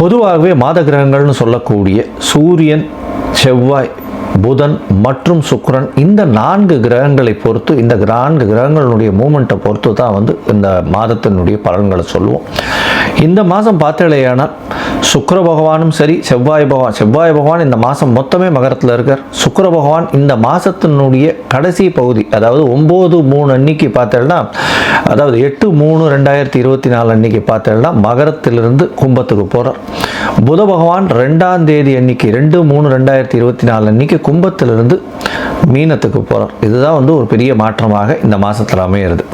பொதுவாகவே மாத கிரகங்கள்னு சொல்லக்கூடிய சூரியன் செவ்வாய் புதன் மற்றும் சுக்ரன் இந்த நான்கு கிரகங்களை பொறுத்து இந்த நான்கு கிரகங்களுடைய மூமெண்ட்டை பொறுத்து தான் வந்து இந்த மாதத்தினுடைய பலன்களை சொல்லுவோம். இந்த மாதம் பார்த்தலையானால் சுக்கர பகவானும் சரி செவ்வாய் பகவான் செவ்வாய் பகவான் இந்த மாதம் மொத்தமே மகரத்தில் இருக்கார். சுக்கர பகவான் இந்த மாதத்தினுடைய கடைசி பகுதி அதாவது ஒம்பது மூணு அன்னைக்கு பார்த்தேன்னா அதாவது எட்டு மூணு ரெண்டாயிரத்தி இருபத்தி நாலு அன்னைக்கு பார்த்தேன்னா மகரத்திலிருந்து கும்பத்துக்கு போகிறார் புத பகவான் ரெண்டாம் தேதி அன்னைக்கு ரெண்டு மூணு ரெண்டாயிரத்தி இருபத்தி நாலு அன்னைக்கு கும்பத்திலிருந்து மீனத்துக்கு போகிறார் இதுதான் வந்து ஒரு பெரிய மாற்றமாக இந்த மாதத்தில் அமையிறது.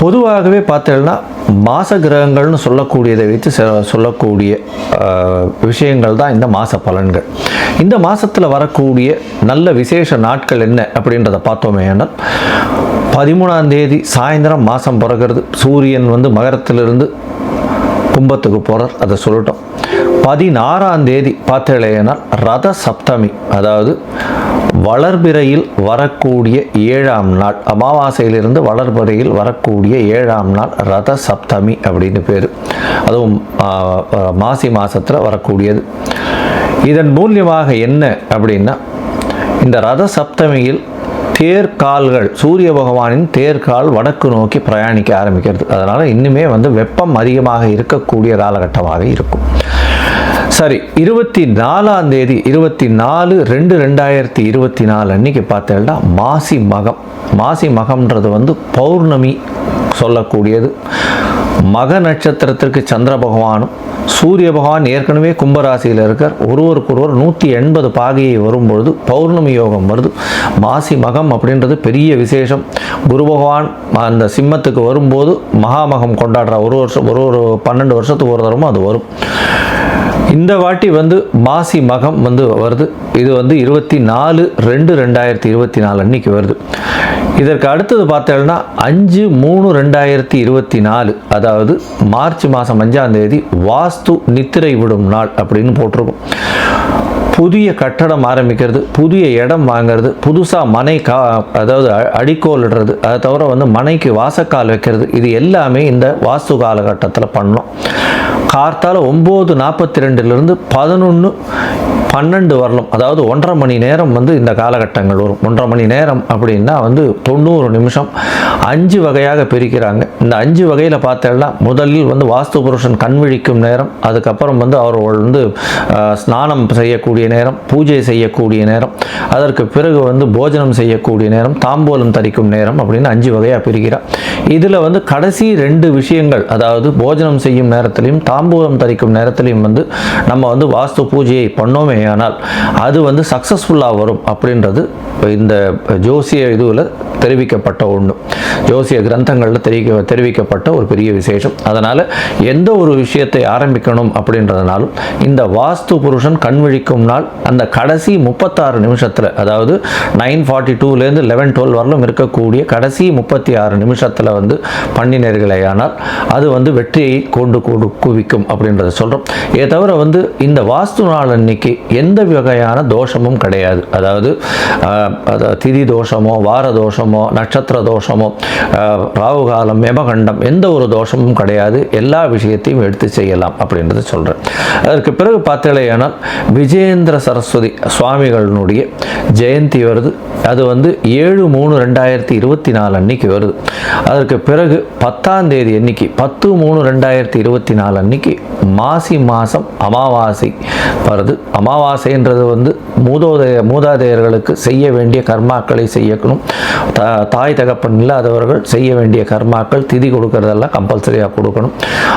பொதுவாகவே பார்த்தீங்கன்னா மாச கிரகங்கள்னு சொல்லக்கூடியதை வைத்து செ- சொல்லக்கூடிய விஷயங்கள் தான் இந்த மாத பலன்கள். இந்த மாதத்தில் வரக்கூடிய நல்ல விசேஷ நாட்கள் என்ன அப்படின்றத பார்த்தோமே ஆனால் பதிமூணாம் தேதி சாயந்தரம் மாதம் பிறகுறது சூரியன் வந்து மகரத்திலிருந்து கும்பத்துக்கு போகிறார் அதை சொல்லட்டும். பதினாறாம் தேதி பார்த்தேனால் ரத சப்தமி அதாவது வளர்பிறையில் வரக்கூடிய ஏழாம் நாள். அமாவாசையிலிருந்து வளர்பிறையில் வரக்கூடிய ஏழாம் நாள் ரத சப்தமி அப்படின்னு பேர். அதுவும் மாசி மாதத்தில் வரக்கூடியது. இதன் மூலியமாக என்ன அப்படின்னா இந்த ரத சப்தமியில் தேர்கால்கள் சூரிய பகவானின் தேர்கால் வடக்கு நோக்கி பிரயாணிக்க ஆரம்பிக்கிறது. அதனால் இன்னுமே வந்து வெப்பம் அதிகமாக இருக்கக்கூடிய காலகட்டமாக இருக்கும். சரி இருபத்தி நாலாம் தேதி இருபத்தி நாலு ரெண்டு ரெண்டாயிரத்தி இருபத்தி நாலு அன்னைக்கு பார்த்தேன்னா மாசி மகம். மாசி மகம்ன்றது வந்து பௌர்ணமி சொல்லக்கூடியது. மக நட்சத்திரத்திற்கு சந்திர பகவானும் சூரிய பகவான் ஏற்கனவே கும்பராசியில் இருக்கார். ஒருவருக்கொருவர் நூற்றி எண்பது பாகையை வரும்பொழுது பௌர்ணமி யோகம் வருது. மாசி மகம் அப்படின்றது பெரிய விசேஷம். குரு பகவான் அந்த சிம்மத்துக்கு வரும்போது மகாமகம் கொண்டாடுற. ஒரு வருஷம் ஒரு ஒரு பன்னெண்டு வருஷத்துக்கு ஒரு தரமும் அது வரும். இந்த வாட்டி வந்து மாசி மகம் வந்து வருது. இது வந்து இருபத்தி நாலு ரெண்டு ரெண்டாயிரத்தி இருபத்தி நாலு அன்னைக்கு வருது. இதற்கு அடுத்தது பார்த்தோம்னா அஞ்சு மூணு ரெண்டாயிரத்தி இருபத்தி நாலு அதாவது மார்ச் மாதம் அஞ்சாம் தேதி வாஸ்து நித்திரை விடும் நாள் அப்படின்னு போட்டிருக்கும். புதிய கட்டடம் ஆரம்பிக்கிறது புதிய இடம் வாங்குறது புதுசாக மனை கா அதாவது அ- அடிக்கோல் இடுறது அதை தவிர வந்து மனைக்கு வாசக்கால் வைக்கிறது இது எல்லாமே இந்த வாஸ்து காலகட்டத்தில் பண்ணோம். கார்த்தால் ஒம்பது நாற்பத்தி ரெண்டுலேருந்து பதினொன்று பன்னெண்டு வரலும் அதாவது ஒன்றரை மணி நேரம் வந்து இந்த காலகட்டங்கள் வரும். ஒன்றரை மணி நேரம் அப்படின்னா வந்து தொண்ணூறு நிமிஷம். அஞ்சு வகையாக பிரிக்கிறாங்க. இந்த அஞ்சு வகையில் பார்த்தேன்னா முதலில் வந்து வாஸ்து புருஷன் கண் விழிக்கும் நேரம் அதுக்கப்புறம் வந்து அவர்கள் வந்து ஸ்நானம் செய்யக்கூடிய நேரம் பூஜை செய்யக்கூடிய நேரம் அதற்கு பிறகு வந்து போஜனம் செய்யக்கூடிய நேரம் தாம்பூலம் தரிக்கும் நேரம் அப்படின்னு அஞ்சு வகையாக பிரிக்கிறார் இதில் வந்து கடைசி ரெண்டு விஷயங்கள் அதாவது போஜனம் செய்யும் நேரத்திலையும் தாம்பூலம் தரிக்கும் நேரத்திலையும் வந்து நம்ம வந்து வாஸ்து பூஜையை பண்ணோமே ஆனால் அது வந்து சக்ஸஸ்ஃபுல்லாக வரும் அப்படின்றது இந்த ஜோசிய இதுவில் தெரிவிக்கப்பட்ட ஒன்று ஜோசிய கிரந்தங்களில் தெரிவிக்க தெரிவிக்கப்பட்ட ஒரு பெரிய விசேஷம். அதனால் எந்த ஒரு விஷயத்தை ஆரம்பிக்கணும் அப்படின்றதுனாலும் இந்த வாஸ்து புருஷன் கண் விழிக்கும் ஆனால் அந்த கடைசி முப்பத்தாறு நிமிஷத்தில் அதாவது நைன் ஃபார்ட்டி டூலேருந்து லெவன் டுவெல் வரலும் இருக்கக்கூடிய கடைசி முப்பத்தி ஆறு நிமிஷத்தில் வந்து பண்ணினர்களேயானால் அது வந்து வெற்றியை கொண்டு கொடு குவிக்கும் அப்படின்றத சொல்கிறோம் இதை தவிர வந்து இந்த வாஸ்து நாள் அன்னைக்கு எந்த வகையான தோஷமும் கிடையாது. அதாவது திதி தோஷமோ வார தோஷமோ நட்சத்திர தோஷமோ ஆஹ், ராகு எந்த ஒரு தோஷமும் கிடையாது. எல்லா விஷயத்தையும் எடுத்து செய்யலாம் அப்படின்றத சொல்கிறேன் அதற்கு பிறகு பார்த்தீங்களேயானால் விஜயேந்திர சரஸ்வதி சுவாமிகளினுடைய ஜெயந்தி வருது. அது வந்து ஏழு மூணு ரெண்டாயிரத்தி இருபத்தி நாலு அன்னைக்கு வருது. அதற்கு பிறகு பத்தாம் தேதி அன்னைக்கு பத்து மூணு ரெண்டாயிரத்தி இருபத்தி நாலு அன்னைக்கு மாசி மாதம் அமாவாசை வருது. அமாவாசைன்றது வந்து மூதோதய மூதாதையர்களுக்கு செய்ய வேண்டிய கர்மாக்களை செய்யக்கணும். த தாய் தகப்பன் இல்லாதவர்கள் செய்ய வேண்டிய கர்மாக்கள் திதி கொடுக்கறதெல்லாம் கம்பல்சரியாக கொடுக்கணும்.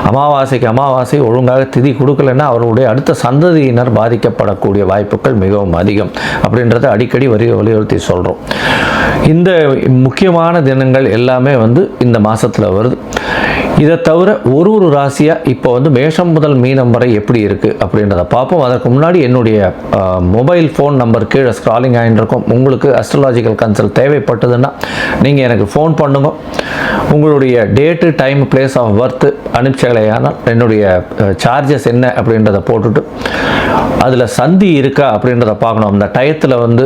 அமாவாசைக்கு அமாவாசை ஒழுங்காக திதி கொடுக்கலன்னா அவருடைய அடுத்த சந்ததியினர் பாதிக்கப்படக்கூடும். பாதிக்கப்படக்கூடிய வாய்ப்புகள் மிகவும் அதிகம் அப்படின்றத அடிக்கடி வரி வலியுறுத்தி சொல்கிறோம் இந்த முக்கியமான தினங்கள் எல்லாமே வந்து இந்த மாதத்தில் வருது. இதை தவிர ஒரு ஒரு ராசியாக இப்போ வந்து மேஷம் முதல் மீனம் வரை எப்படி இருக்குது அப்படின்றத பார்ப்போம். அதற்கு முன்னாடி என்னுடைய மொபைல் ஃபோன் நம்பர் கீழே ஸ்க்ராலிங் ஆகிட்டு இருக்கும் உங்களுக்கு அஸ்ட்ராலாஜிக்கல் கன்சல்ட் தேவைப்பட்டதுன்னா நீங்கள் எனக்கு ஃபோன் பண்ணுங்க. உங்களுடைய date time place of birth அனுப்பிச்சலையானால் என்னுடைய சார்ஜஸ் என்ன அப்படின்றத போட்டுட்டு அதில் சந்தி இருக்கா அப்படின்றத பார்க்கணும். அந்த டயத்தில் வந்து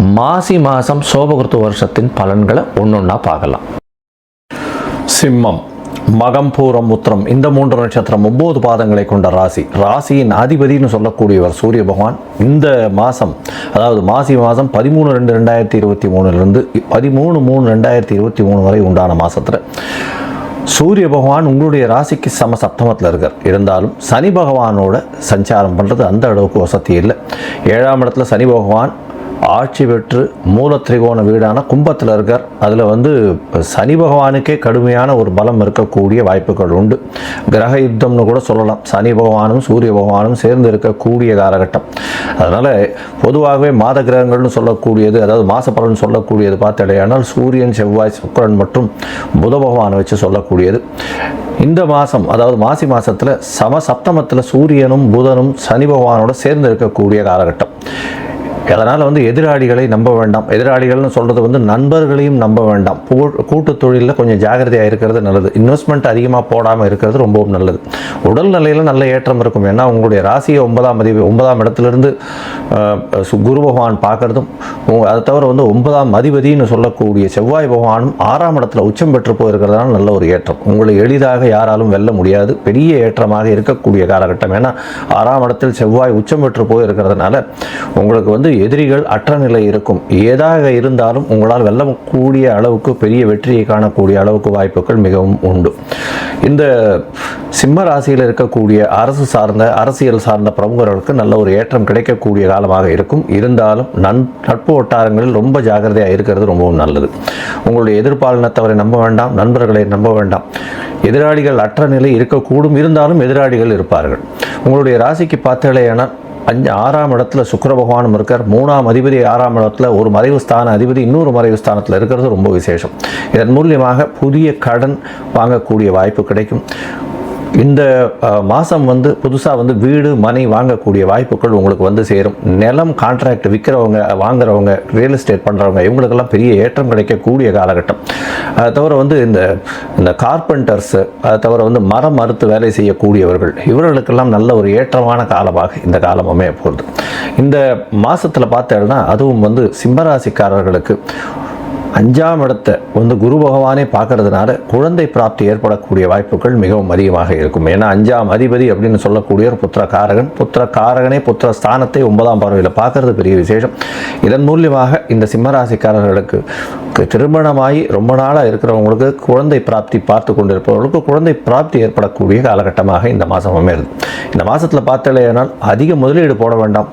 மாசி மாதம் சோபகிருத்து வருஷத்தின் பலன்களை ஒன்றொன்றா பார்க்கலாம். சிம்மம் மகம் பூரம் உத்திரம் இந்த மூன்று நட்சத்திரம் ஒன்பது பாதங்களை கொண்ட ராசி. ராசியின் அதிபதினு சொல்லக்கூடியவர் சூரிய பகவான் இந்த மாதம் அதாவது மாசி மாதம் பதிமூணு ரெண்டு ரெண்டாயிரத்தி இருபத்தி மூணுலேருந்து பதிமூணு மூணு ரெண்டாயிரத்தி இருபத்தி மூணு வரை உண்டான மாதத்தில் சூரிய பகவான் உங்களுடைய ராசிக்கு சம சப்தமத்தில் இருக்கார். இருந்தாலும் சனி பகவானோட சஞ்சாரம் பண்ணுறது அந்த அளவுக்கு வசதி இல்லை. ஏழாம் இடத்துல சனி பகவான் ஆட்சி பெற்று மூல திரிகோண வீடான கும்பத்தில் இருக்கார். அதில் வந்து சனி பகவானுக்கே கடுமையான ஒரு பலம் இருக்கக்கூடிய வாய்ப்புகள் உண்டு. கிரக யுத்தம்னு கூட சொல்லலாம். சனி பகவானும் சூரிய பகவானும் சேர்ந்து இருக்கக்கூடிய காலகட்டம். அதனால் பொதுவாகவே மாத கிரகங்கள்னு சொல்லக்கூடியது அதாவது மாச பலன் சொல்லக்கூடியது பார்த்தடையானால் சூரியன் செவ்வாய் சுக்கரன் மற்றும் புத பகவானை வச்சு சொல்லக்கூடியது. இந்த மாதம் அதாவது மாசி மாதத்தில் சம சப்தமத்தில் சூரியனும் புதனும் சனி பகவானோட சேர்ந்து இருக்கக்கூடிய காலகட்டம். அதனால் வந்து எதிராளிகளை நம்ப வேண்டாம். எதிராளிகள்னு சொல்கிறது வந்து நண்பர்களையும் நம்ப வேண்டாம். கூ- கூட்டு தொழிலில் கொஞ்சம் ஜாகிரதையாக இருக்கிறது நல்லது. இன்வெஸ்ட்மெண்ட் அதிகமாக போடாமல் இருக்கிறது ரொம்பவும் நல்லது. உடல் நிலையில் நல்ல ஏற்றம் இருக்கும். ஏன்னா உங்களுடைய ராசியை ஒன்பதாம் அதிபதி ஒன்பதாம் இடத்துலேருந்து குரு பகவான் பார்க்குறதும் அதை தவிர வந்து ஒன்பதாம் அதிபதினு சொல்லக்கூடிய செவ்வாய் பகவானும் ஆறாம் இடத்துல உச்சம் பெற்று போயிருக்கிறதுனால நல்ல ஒரு ஏற்றம். உங்களை எளிதாக யாராலும் வெல்ல முடியாது. பெரிய ஏற்றமாக இருக்கக்கூடிய காலகட்டம். ஏன்னா ஆறாம் இடத்தில் செவ்வாய் உச்சம் பெற்று போயிருக்கிறதுனால உங்களுக்கு வந்து எதிரிகள் அற்ற நிலை இருக்கும். ஏதாக இருந்தாலும் உங்களால் வெல்லக்கூடிய அளவுக்கு பெரிய வெற்றியை காணக்கூடிய அளவுக்கு வாய்ப்புகள் மிகவும் உண்டு. இந்த சிம்ம ராசியில் இருக்கக்கூடிய அரசு சார்ந்த அரசியல் சார்ந்த பிரமுகர்களுக்கு நல்ல ஒரு ஏற்றம் கிடைக்கக்கூடிய காலமாக இருக்கும். இருந்தாலும் நன் நட்பு வட்டாரங்களில் ரொம்ப ஜாகிரதையாக இருக்கிறது ரொம்பவும் நல்லது. உங்களுடைய எதிர்பாலினத்தவரை நம்ப வேண்டாம் நண்பர்களை நம்ப வேண்டாம். எதிராளிகள் அற்ற நிலை இருக்கக்கூடும். இருந்தாலும் எதிராளிகள் இருப்பார்கள். உங்களுடைய ராசிக்கு பார்த்தலையானால் அஞ்சு ஆறாம் இடத்துல சுக்கர பகவானும் இருக்கார். மூணாம் அதிபதி ஆறாம் இடத்துல ஒரு மறைவு ஸ்தான அதிபதி இன்னொரு மறைவு ஸ்தானத்தில் இருக்கிறது ரொம்ப விசேஷம். இதன் மூலியமாக புதிய கடன் வாங்கக்கூடிய வாய்ப்பு கிடைக்கும். இந்த மாதம் வந்து புதுசாக வந்து வீடு மனை வாங்கக்கூடிய வாய்ப்புகள் உங்களுக்கு வந்து சேரும். நிலம் கான்ட்ராக்ட் விற்கிறவங்க வாங்குறவங்க ரியல் எஸ்டேட் பண்ணுறவங்க இவங்களுக்கெல்லாம் பெரிய ஏற்றம் கிடைக்கக்கூடிய காலகட்டம். அதை தவிர வந்து இந்த இந்த கார்பெண்டர்ஸு அதை தவிர வந்து மரம் மறுத்து வேலை செய்யக்கூடியவர்கள் இவர்களுக்கெல்லாம் நல்ல ஒரு ஏற்றமான காலமாக இந்த காலம் அமைய போகுது. இந்த மாதத்தில் பார்த்தேன்னா அதுவும் வந்து சிம்மராசிக்காரர்களுக்கு அஞ்சாம் இடத்தை வந்து குரு பகவானே பார்க்கறதுனால குழந்தை பிராப்தி ஏற்படக்கூடிய வாய்ப்புகள் மிகவும் அதிகமாக இருக்கும். ஏன்னா அஞ்சாம் அதிபதி அப்படின்னு சொல்லக்கூடிய ஒரு புத்திர காரகன் புத்திர காரகனே புத்திர ஸ்தானத்தை ஒன்பதாம் பார்வையில் பார்க்கறது பெரிய விசேஷம். இதன் மூலியமாக இந்த சிம்மராசிக்காரர்களுக்கு திருமணமாகி ரொம்ப நாளாக இருக்கிறவங்களுக்கு குழந்தை பிராப்தி பார்த்து கொண்டிருப்பவர்களுக்கு குழந்தை பிராப்தி ஏற்படக்கூடிய காலகட்டமாக இந்த மாதம் அமையுது இந்த மாதத்தில் பார்த்தலையானால் அதிக முதலீடு போட வேண்டாம்.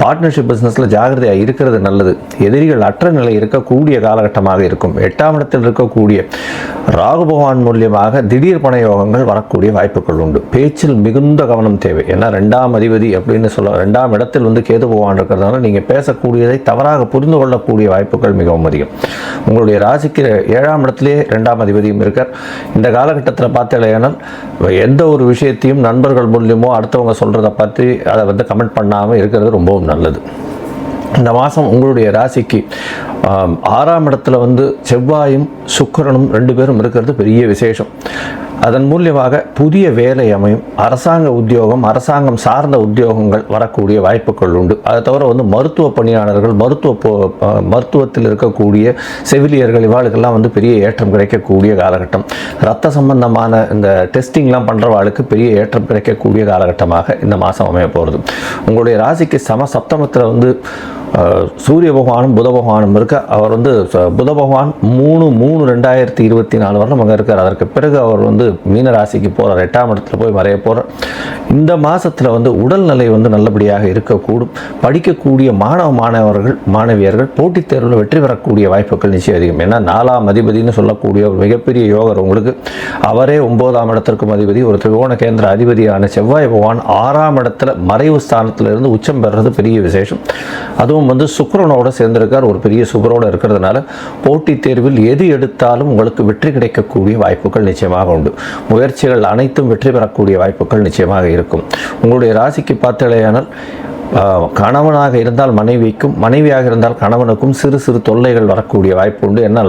பார்ட்னர்ஷிப் பிஸ்னஸில் ஜாகிரதையாக இருக்கிறது நல்லது. எதிரிகள் அற்ற நிலை இருக்கக்கூடிய காலகட்டமாக இருக்கும். எட்டாம் இடத்தில் இருக்கக்கூடிய ராகு பகவான் மூலியமாக திடீர் பண யோகங்கள் வரக்கூடிய வாய்ப்புகள் உண்டு. பேச்சில் மிகுந்த கவனம் தேவை. ஏன்னா ரெண்டாம் அதிபதி அப்படின்னு சொல்ல ரெண்டாம் இடத்தில் வந்து கேது பகவான் இருக்கிறதுனால நீங்கள் பேசக்கூடியதை தவறாக புரிந்து கொள்ளக்கூடிய வாய்ப்புகள் மிகவும் அதிகம். உங்களுடைய ராசிக்கு ஏழாம் இடத்திலே ரெண்டாம் அதிபதியும் இருக்கார். இந்த காலகட்டத்தில் பார்த்தலையானால் எந்த ஒரு விஷயத்தையும் நண்பர்கள் மூலியமோ அடுத்தவங்க சொல்கிறத பற்றி அதை வந்து கமெண்ட் பண்ணாமல் இருக்கிறது ரொம்பவும் நல்லது. இந்த மாதம் உங்களுடைய ராசிக்கு ஆறாம் இடத்துல வந்து செவ்வாயும் சுக்கரனும் ரெண்டு பேரும் இருக்கிறது பெரிய விசேஷம். அதன் மூலியமாக புதிய வேலை அமையும். அரசாங்க உத்தியோகம் அரசாங்கம் சார்ந்த உத்தியோகங்கள் வரக்கூடிய வாய்ப்புகள் உண்டு. அதை தவிர வந்து மருத்துவ பணியாளர்கள் மருத்துவ மருத்துவத்தில் இருக்கக்கூடிய செவிலியர்கள் இவாளுக்கெல்லாம் வந்து பெரிய ஏற்றம் கிடைக்கக்கூடிய காலகட்டம். ரத்த சம்பந்தமான இந்த டெஸ்டிங்லாம் பண்ணுறவாளுக்கு பெரிய ஏற்றம் கிடைக்கக்கூடிய காலகட்டமாக இந்த மாதம் அமைய போகிறது உங்களுடைய ராசிக்கு சம சப்தமத்தில் வந்து சூரிய பகவானும் புத பகவானும் இருக்க அவர் வந்து ச- புத பகவான் மூணு மூணு ரெண்டாயிரத்தி இருபத்தி நாலு வருடம் அங்கே இருக்கார். அதற்கு பிறகு அவர் வந்து மீன ராசிக்கு போகிறார் எட்டாம் இடத்துல போய் மறைய போகிறார் இந்த மாதத்தில் வந்து உடல்நிலை வந்து நல்லபடியாக இருக்கக்கூடும். படிக்கக்கூடிய மாணவ மாணவர்கள் மாணவியர்கள் போட்டித் தேர்வில் வெற்றி பெறக்கூடிய வாய்ப்புகள் நிச்சயம் அதிகம். ஏன்னா நாலாம் அதிபதினு சொல்லக்கூடிய ஒரு மிகப்பெரிய யோகர் உங்களுக்கு. அவரே ஒன்பதாம் இடத்திற்கும் அதிபதி. ஒரு திரிகோண கேந்திர அதிபதியான செவ்வாய் பகவான் ஆறாம் இடத்துல மறைவு ஸ்தானத்திலிருந்து உச்சம் பெறுறது பெரிய விசேஷம். அதுவும் வந்து சுக்கரனோட சேர்ந்திருக்கார். ஒரு பெரிய சுபரோட இருக்கிறதுனால போட்டித் தேர்வில் எது எடுத்தாலும் உங்களுக்கு வெற்றி கிடைக்கக்கூடிய வாய்ப்புகள் நிச்சயமாக உண்டு. முயற்சிகள் அனைத்தும் வெற்றி பெறக்கூடிய வாய்ப்புகள் நிச்சயமாக இருக்கும். உங்களுடைய ராசிக்கு பார்த்தலையானால் கணவனாக இருந்தால் மனைவிக்கும் மனைவியாக இருந்தால் கணவனுக்கும் சிறு சிறு தொல்லைகள் வரக்கூடிய வாய்ப்பு உண்டு. என்ன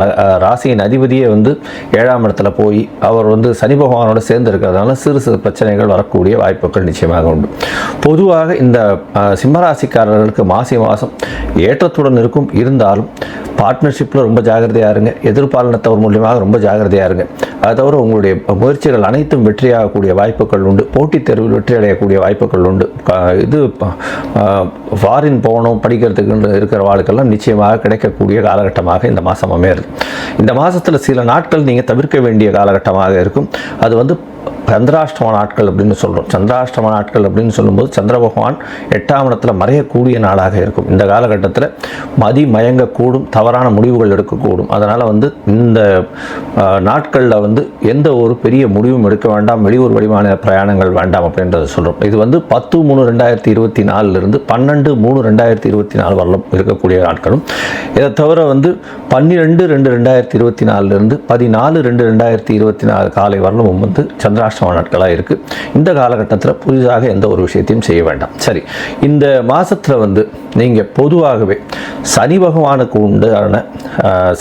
ராசியின் அதிபதியே வந்து ஏழாம் இடத்துல போய் அவர் வந்து சனி பகவானோட சேர்ந்து இருக்கிறதுனால சிறு சிறு பிரச்சனைகள் வரக்கூடிய வாய்ப்புகள் நிச்சயமாக உண்டு. பொதுவாக இந்த சிம்மராசிக்காரர்களுக்கு மாசி மாதம் ஏற்றத்துடன் இருக்கும். இருந்தாலும் பார்ட்னர்ஷிப்பில் ரொம்ப ஜாகிரதையாக இருங்க. எதிர்பாலனத்தவர் மூலியமாக ரொம்ப ஜாகிரதையாக இருங்க. அது தவிர உங்களுடைய முயற்சிகள் அனைத்தும் வெற்றியாகக்கூடிய வாய்ப்புகள் உண்டு. போட்டித் தேர்வில் வெற்றி அடையக்கூடிய வாய்ப்புகள் உண்டு. இது ஃபாரின் போகணும் படிக்கிறதுக்கு இருக்கிற வாழ்க்கெல்லாம் நிச்சயமாக கிடைக்கக்கூடிய காலகட்டமாக இந்த மாதம் அமையிறது. இந்த மாதத்தில் சில நாட்கள் நீங்கள் தவிர்க்க வேண்டிய காலகட்டமாக இருக்கும். அது வந்து சந்திராஷ்டம நாட்கள் அப்படின்னு சொல்கிறோம் சந்திராஷ்டம நாட்கள் அப்படின்னு சொல்லும்போது சந்திர பகவான் எட்டாம் இடத்துல மறையக்கூடிய நாளாக இருக்கும். இந்த காலகட்டத்தில் மதி மயங்கக்கூடும் தவறான முடிவுகள் எடுக்கக்கூடும். அதனால் வந்து இந்த நாட்களில் வந்து எந்த ஒரு பெரிய முடிவும் எடுக்க வேண்டாம் வெளியூர் வெளிமாநில பிரயாணங்கள் வேண்டாம் அப்படின்றத சொல்கிறோம் இது வந்து பத்து மூணு ரெண்டாயிரத்தி இருபத்தி நாலுலேருந்து பன்னெண்டு மூணு ரெண்டாயிரத்தி இருபத்தி நாலு வரலும் இருக்கக்கூடிய நாட்களும். இதை தவிர வந்து பன்னிரெண்டு ரெண்டு ரெண்டாயிரத்தி இருபத்தி நாலுலேருந்து பதினாலு ரெண்டு ரெண்டாயிரத்தி இருபத்தி நாலு காலை வரலும் வந்து சந்திராஷ்டம நாட்களாக இருக்குது இந்த காலகட்டத்தில் புதிதாக எந்த ஒரு விஷயத்தையும் செய்ய வேண்டாம். சரி இந்த மாதத்தில் வந்து நீங்கள் பொதுவாகவே சனி பகவானுக்கு உண்டான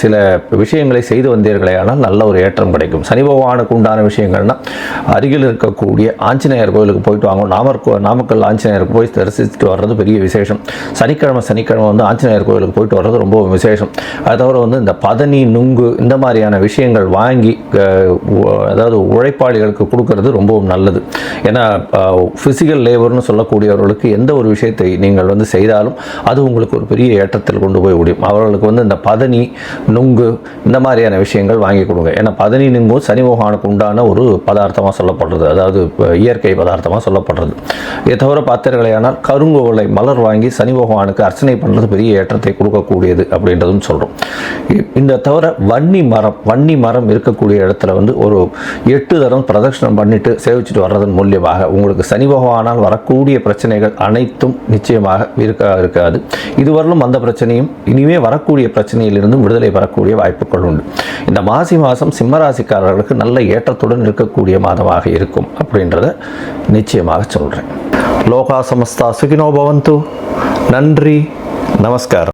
சில விஷயங்களை செய்து வந்தீர்களேயானால் நல்ல ஒரு ஏற்றம் கிடைக்கும். சனி பகவானுக்கு உண்டான விஷயங்கள்னா அருகில் இருக்கக்கூடிய ஆஞ்சநேயர் கோயிலுக்கு போயிட்டு வாங்க. நாமர்கோ நாமக்கல் ஆஞ்சநேயருக்கு போய் தரிசிச்சுட்டு வர்றது பெரிய விசேஷம். சனிக்கிழமை சனிக்கிழமை வந்து ஆஞ்சநேயர் கோயிலுக்கு போயிட்டு வர்றது ரொம்ப விசேஷம். அது தவிர வந்து இந்த பதனி நுங்கு இந்த மாதிரியான விஷயங்கள் வாங்கி அதாவது உழைப்பாளிகளுக்கு கொடுக்கறது ரொம்பவும் நல்லது. ஏன்னா ஃபிசிக்கல் லேபர்னு சொல்லக்கூடியவர்களுக்கு எந்த ஒரு விஷயத்தை நீங்கள் வந்து செய்தாலும் அது உங்களுக்கு ஒரு பெரிய ஏற்றத்தில் கொண்டு போய் முடியும் அவர்களுக்கு வந்து இந்த பதனி நுங்கு இந்த மாதிரியான விஷயங்கள் வாங்கி கொடுங்க. ஏன்னா பதனி நுங்கும் சனி பகவானுக்கு உண்டான ஒரு பதார்த்தமாக சொல்லப்படுறது. அதாவது இயற்கை பதார்த்தமாக சொல்லப்படுறது. இதை தவிர பார்த்தீர்களேயானால் கருங்கோலை மலர் வாங்கி சனி பகவானுக்கு அர்ச்சனை பண்ணுறது பெரிய ஏற்றத்தை கொடுக்கக்கூடியது அப்படின்றதும் சொல்கிறோம் இந்த தவிர வன்னி மரம் வன்னி மரம் இருக்கக்கூடிய இடத்துல வந்து ஒரு எட்டு தரம் பிரதட்சிணம் தரிசனம் பண்ணிட்டு சேவிச்சுட்டு வர்றதன் மூலியமாக உங்களுக்கு சனி பகவானால் வரக்கூடிய பிரச்சனைகள் அனைத்தும் நிச்சயமாக இருக்க இருக்காது. இதுவரையிலும் அந்த பிரச்சனையும் இனிமே வரக்கூடிய பிரச்சனையிலிருந்து விடுதலை பெறக்கூடிய வாய்ப்புகள் உண்டு. இந்த மாசி மாதம் சிம்மராசிக்காரர்களுக்கு நல்ல ஏற்றத்துடன் இருக்கக்கூடிய மாதமாக இருக்கும் அப்படின்றத நிச்சயமாக சொல்கிறேன் லோகா சமஸ்தா சுகினோ பவந்து. நன்றி நமஸ்காரம்.